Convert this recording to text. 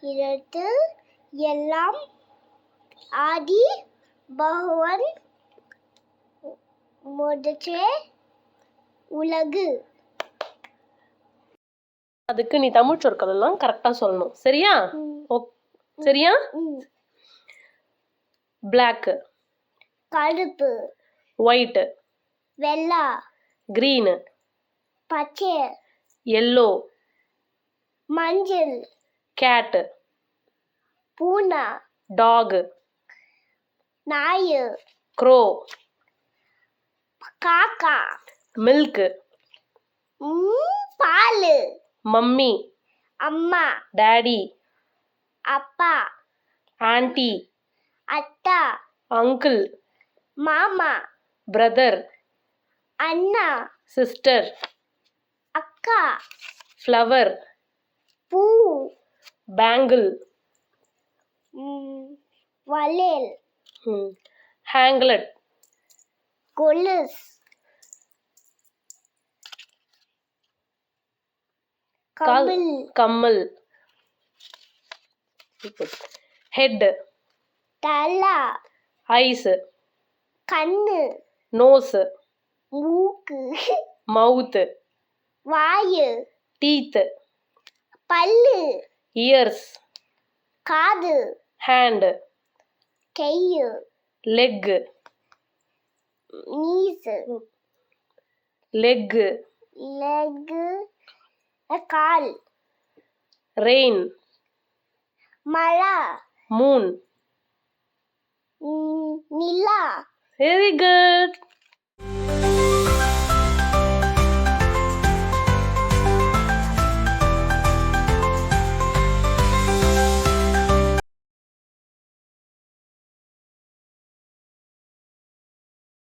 இடத்து எல்லாம் ஆதி பகவான் முதற்றே உலகு. அதுக்கு நீ தமிழ் சொற்கள் எல்லாம் கரெக்டா சொல்லணும். சரியா? சரியா. பிளாக் கருப்பு. ஒயிட் வெள்ளா. Green. பச்சை. எல்லோ மஞ்சள். கேட் பூனா. டாக் நாய். க்ரோ காக்கா. மில்க் பாலு. மம்மி அம்மா. டாடி அப்பா. ஆன்ட்டி அத்தா. அங்கிள் மாமா. பிரதர் அண்ணா. சிஸ்டர் அக்கா. ஃப்ளவர் பூ. பேங்கிள் வளையல். ஹேங்லட் கொலுஸ் கமல் கம்மல். ஹெட் தலா. ஐஸ் கண்ணு. நோஸ் மூக்கு. மவுத் வாயு டீத் பல்லு இயர்ஸ் காது ஹேண்ட் கையு லெக் நீசு லெக் லெகு கால் ரெயின் மழை மூன் நிலா. Very good